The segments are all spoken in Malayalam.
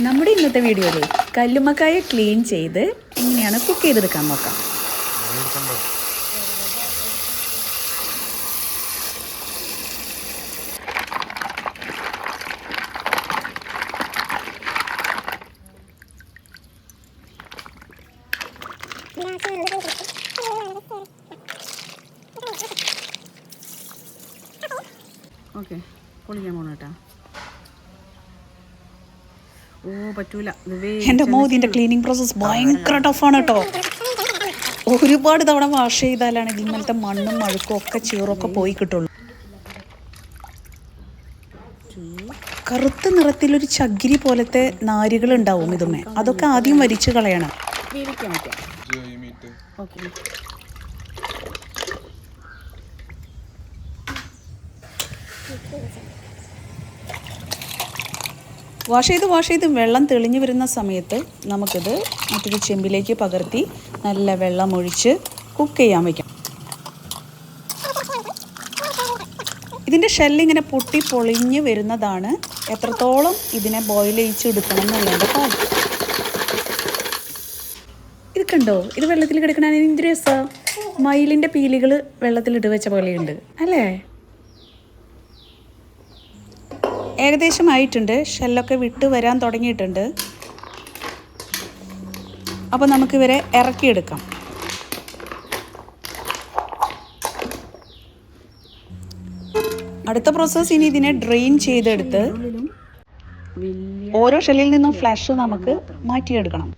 നമ്മുടെ ഇന്നത്തെ വീഡിയോയിൽ കല്ലുമക്കായ ക്ലീൻ ചെയ്ത് എങ്ങനെയാണ് കുക്ക് ചെയ്തെടുക്കാൻ നോക്കാം. ഓക്കെ പൊളിക്കാൻ പോണ കേട്ടാ ഓ പറ്റൂല. എന്റെ ക്ലീനിങ് പ്രോസസ് ഭയങ്കര ടഫാണ് കേട്ടോ ഒരുപാട് തവണ വാഷ് ചെയ്താലാണ് ഇങ്ങനത്തെ മണ്ണും മഴുക്കും ഒക്കെ ചീറൊക്കെ പോയി കിട്ടുള്ളൂ. കറുത്ത നിറത്തിലൊരു ചകിരി പോലത്തെ നാരുകൾ ഉണ്ടാവും ഇതുമേ. അതൊക്കെ ആദ്യം വരിച്ചു കളയണം. ഓക്കെ. വാഷ് ചെയ്ത് വാഷ് ചെയ്ത് വെള്ളം തെളിഞ്ഞു വരുന്ന സമയത്ത് നമുക്കിത് മറ്റൊരു ചെമ്പിലേക്ക് പകർത്തി നല്ല വെള്ളം ഒഴിച്ച് കുക്ക് ചെയ്യാൻ വയ്ക്കാം ഇതിന്റെ ഷെല്ലിങ്ങനെ പൊട്ടി പൊളിഞ്ഞ് വരുന്നതാണ് എത്രത്തോളം ഇതിനെ ബോയിൽ ചെയ്യിച്ചെടുക്കണം എന്നുള്ളത്. കാര്യം ഇത് കണ്ടോ? ഇത് വെള്ളത്തിൽ കിടക്കണ എന്ത് രസം? മയിലിന്റെ പീലികൾ വെള്ളത്തിലിട്ട് വെച്ച പോലെയുണ്ട്. അല്ലേ? ഏകദേശം ആയിട്ടുണ്ട് ഷെല്ലൊക്കെ വിട്ട് വരാൻ തുടങ്ങിയിട്ടുണ്ട്. അപ്പോൾ നമുക്കിവരെ ഇറക്കിയെടുക്കാം. അടുത്ത പ്രോസസ്സ് ഇനി ഇതിനെ ഡ്രെയിൻ ചെയ്തെടുത്ത് ഓരോ ഷെല്ലിൽ നിന്നും ഫ്ലഷ് നമുക്ക് മാറ്റിയെടുക്കണം.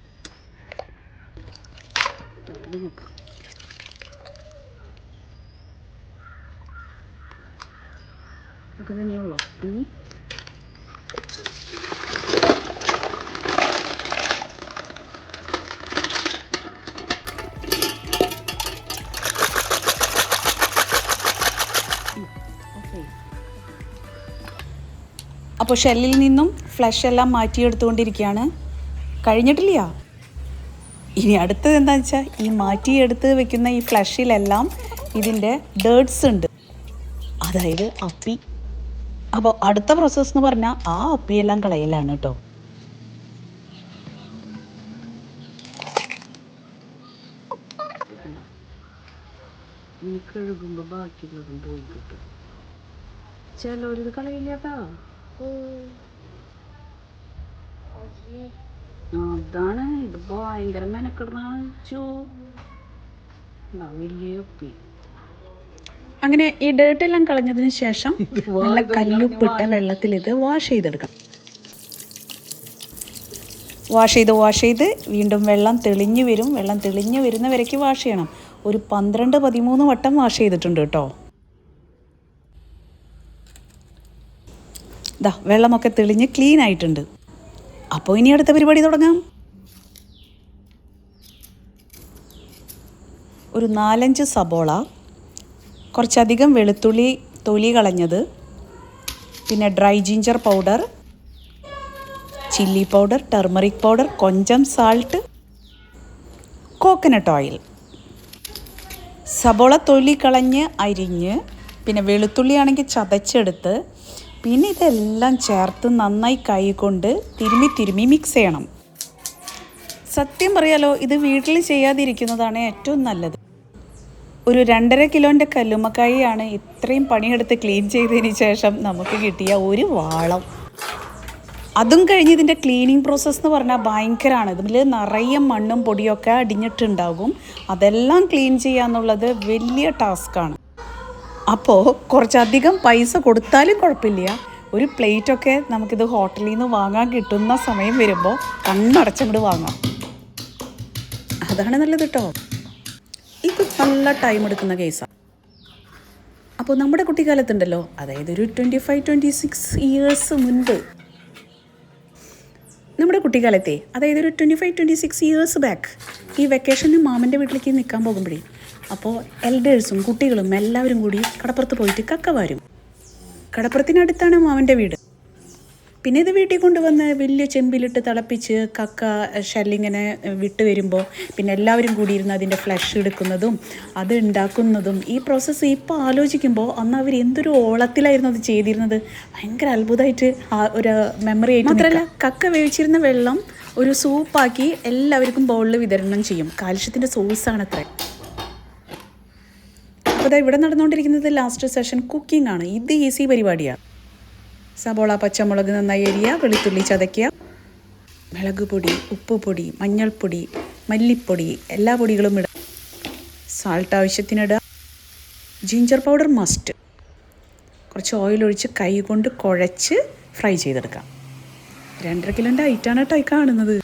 അപ്പോൾ ഷെല്ലിൽ നിന്നും ഫ്ലഷ് എല്ലാം മാറ്റിയെടുത്തുകൊണ്ടിരിക്കുകയാണ്. കഴിഞ്ഞിട്ടില്ല. ഇനി അടുത്തത് എന്താണെന്ന് വെച്ചാൽ ഈ മാറ്റിയെടുത്ത് വെക്കുന്ന ഈ ഫ്ലഷിലെല്ലാം ഇതിന്റെ ഡേർട്സ് ഉണ്ട്. അതായത് അപ്പി. അപ്പോൾ അടുത്ത പ്രോസസ്സ് എന്ന് പറഞ്ഞാൽ ആ അപ്പിയെല്ലാം കളയലാണ് കേട്ടോ. കഴുകുമ്പോൾ ബാക്കിയുള്ളതും പോയി കിട്ടും. ചിലവരിത് കളയില്ലാട്ടോ അതാണ്. ഇത് ഭയങ്കര മെനക്കെടുന്നാണ് ചോ വലിയ ഒപ്പി അങ്ങനെ ഈ ഡേർട്ട് എല്ലാം കളഞ്ഞതിന് ശേഷം നല്ല കല്ലുപ്പിട്ട വെള്ളത്തിൽ ഇത് വാഷ് ചെയ്തെടുക്കാം. വാഷ് ചെയ്ത് വാഷ് ചെയ്ത് വീണ്ടും വെള്ളം തെളിഞ്ഞു വരും. വെള്ളം തെളിഞ്ഞു വരുന്ന വരയ്ക്ക് വാഷ് ചെയ്യണം. ഒരു പന്ത്രണ്ട് പതിമൂന്ന് വട്ടം വാഷ് ചെയ്തിട്ടുണ്ട് കേട്ടോ. ദാ വെള്ളമൊക്കെ തെളിഞ്ഞ് ക്ലീൻ ആയിട്ടുണ്ട്. അപ്പോൾ ഇനി അടുത്ത പരിപാടി തുടങ്ങാം. ഒരു നാലഞ്ച് സബോള കുറച്ചധികം വെളുത്തുള്ളി തൊലി കളഞ്ഞത് പിന്നെ dry ginger powder chilli powder turmeric powder കൊഞ്ചം സാൾട്ട് കോക്കനട്ട് ഓയിൽ സബോള തൊലി കളഞ്ഞ് അരിഞ്ഞ് പിന്നെ വെളുത്തുള്ളി ആണെങ്കിൽ ചതച്ചെടുത്ത് പിന്നെ ഇതെല്ലാം ചേർത്ത് നന്നായി കൈകൊണ്ട് കൊണ്ട് തിരുമ്മി തിരുമ്മി മിക്സ് ചെയ്യണം. സത്യം പറയാലോ ഇത് വീട്ടിൽ ചെയ്യാതിരിക്കുന്നതാണ് ഏറ്റവും നല്ലത്. ഒരു രണ്ടര കിലോന്റെ കല്ലുമ്മക്കായാണ് ഇത്രയും പണിയെടുത്ത് ക്ലീൻ ചെയ്തതിന് ശേഷം നമുക്ക് കിട്ടിയ ഒരു വാളം. അതും കഴിഞ്ഞ് ഇതിന്റെ ക്ലീനിങ് പ്രോസസ്സ് എന്ന് പറഞ്ഞാൽ ഭയങ്കരമാണ് ഇതിൽ നിറയെ മണ്ണും പൊടിയൊക്കെ അടിഞ്ഞിട്ടുണ്ടാകും. അതെല്ലാം ക്ലീൻ ചെയ്യുക എന്നുള്ളത് വലിയ ടാസ്ക്കാണ് അപ്പോൾ കുറച്ചധികം പൈസ കൊടുത്താലും കുഴപ്പമില്ല. ഒരു പ്ലേറ്റൊക്കെ നമുക്കിത് ഹോട്ടലിൽ നിന്ന് വാങ്ങാൻ കിട്ടുന്ന സമയം വരുമ്പോൾ കണ്ണടച്ചങ്ങോട്ട് വാങ്ങാം. അതാണ് നല്ലത് കേട്ടോ ഇത് നല്ല ടൈം എടുക്കുന്ന കേസാണ് അപ്പോൾ നമ്മുടെ കുട്ടിക്കാലത്തുണ്ടല്ലോ അതായത് ഒരു twenty five twenty six years മുൻപ്. നമ്മുടെ കുട്ടിക്കാലത്തെ അതായത് ഒരു twenty five twenty six years back ഈ വെക്കേഷന് മാമന്റെ വീട്ടിലേക്ക് നിൽക്കാൻ പോകുമ്പോഴേ അപ്പോൾ എൽഡേഴ്സും കുട്ടികളും എല്ലാവരും കൂടി കടപ്പുറത്ത് പോയിട്ട് കക്ക വാരും. കടപ്പുറത്തിനടുത്താണ് മാമന്റെ വീട്. പിന്നെ ഇത് വീട്ടിൽ കൊണ്ടുവന്ന് വലിയ ചെമ്പിലിട്ട് തിളപ്പിച്ച് കക്ക ഷെല്ലിങ്ങനെ വിട്ട് വരുമ്പോൾ പിന്നെ എല്ലാവരും കൂടി ഇരുന്ന് അതിന്റെ ഫ്ലഷ് എടുക്കുന്നതും അത് ഉണ്ടാക്കുന്നതും ഈ പ്രോസസ്സ് ഇപ്പോൾ ആലോചിക്കുമ്പോൾ അന്ന് അവർ എന്തൊരു ഓളത്തിലായിരുന്നു അത് ചെയ്തിരുന്നത്. ഭയങ്കര അത്ഭുതമായിട്ട് ഒരു മെമ്മറി ആയിട്ട് മാത്രമല്ല കക്ക വേവിച്ചിരുന്ന വെള്ളം ഒരു സൂപ്പാക്കി എല്ലാവർക്കും ബൗളിൽ വിതരണം ചെയ്യും. കാൽഷ്യത്തിന്റെ സോഴ്സാണ് അത്ര അപ്പോൾ ഇവിടെ നടന്നുകൊണ്ടിരിക്കുന്നത് ലാസ്റ്റ് സെഷൻ കുക്കിംഗ് ആണ്. ഇത് ഈസി പരിപാടിയാണ് സബോള പച്ചമുളക് നന്നായി എരിയ വെളുത്തുള്ളി ചതയ്ക്കുക മുളക് പൊടി ഉപ്പ് പൊടി മഞ്ഞൾപ്പൊടി മല്ലിപ്പൊടി എല്ലാ പൊടികളും ഇടുക സാൾട്ട് ആവശ്യത്തിനിടുക ജിഞ്ചർ പൗഡർ മസ്റ്റ് കുറച്ച് ഓയിൽ ഒഴിച്ച് കൈ കൊണ്ട് കുഴച്ച് ഫ്രൈ ചെയ്തെടുക്കാം. രണ്ടര കിലോന്റെ ഐറ്റാണ് കേട്ടോ കാണുന്നത്.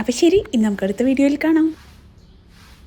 അപ്പോൾ ശരി ഇനി നമുക്ക് അടുത്ത വീഡിയോയിൽ കാണാം.